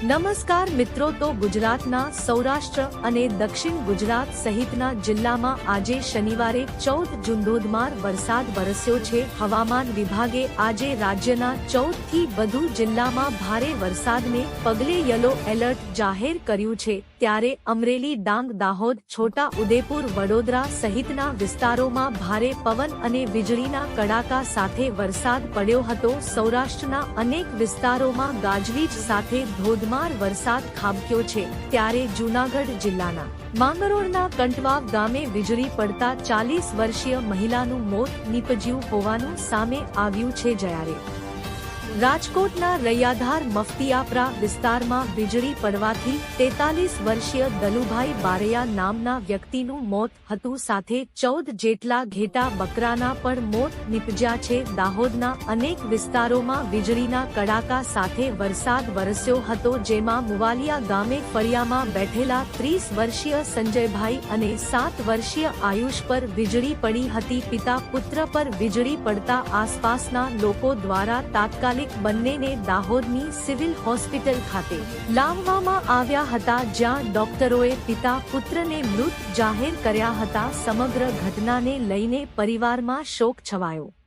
નમસ્કાર મિત્રો, તો ગુજરાતના સૌરાષ્ટ્ર અને દક્ષિણ ગુજરાત સહિતના જિલ્લામાં આજે શનિવારે ચૌદ જૂન ધોધમાર વરસાદ વરસ્યો છે. હવામાન વિભાગે આજે રાજ્યના ચૌદથી વધુ જિલ્લામાં ભારે વરસાદને પગલે યલો એલર્ટ જાહેર કર્યું છે. ત્યારે અમરેલી, ડાંગ, દાહોદ, છોટા ઉદેપુર, વડોદરા સહિતના વિસ્તારોમાં ભારે પવન અને વીજળીના કડાકા સાથે વરસાદ પડ્યો હતો. સૌરાષ્ટ્રના અનેક વિસ્તારોમાં ગાજવીજ સાથે ધોધમાર વરસાદ ખાબક્યો છે ત્યારે જૂનાગઢ જિલ્લાના માંગરોળના કંટવાવ ગામે વીજળી પડતા ચાલીસ વર્ષીય મહિલાનું મોત નીપજ્યું હોવાનું સામે આવ્યું છે જ્યારે રાજકોટના રૈયાધાર મફતીયાપરા વિસ્તારમાં વીજળી પડવાથી તેતાલીસ વર્ષીય દલુભાઈ બારૈયા નામના વ્યક્તિનું મોત હતું. સાથે ચૌદ જેટલા ઘેટા બકરાના પણ મોત નીપજ્યા છે. દાહોદના અનેક વિસ્તારોમાં વીજળીના કડાકા સાથે વરસાદ વરસ્યો હતો, જેમાં મુવાલિયા ગામે ફળિયામાં બેઠેલા ત્રીસ વર્ષીય સંજયભાઈ અને સાત વર્ષીય આયુષ પર વીજળી પડી હતી. પિતા પુત્ર પર વીજળી પડતા આસપાસના લોકો દ્વારા તાત્કાલિક બંનેને દાહોદની સિવિલ હોસ્પિટલ ખાતે લાવવામાં આવ્યા હતા, જ્યાં ડોક્ટરોએ પિતા પુત્રને મૃત જાહેર કર્યા હતા. સમગ્ર ઘટનાને લઈને પરિવારમાં શોક છવાયો.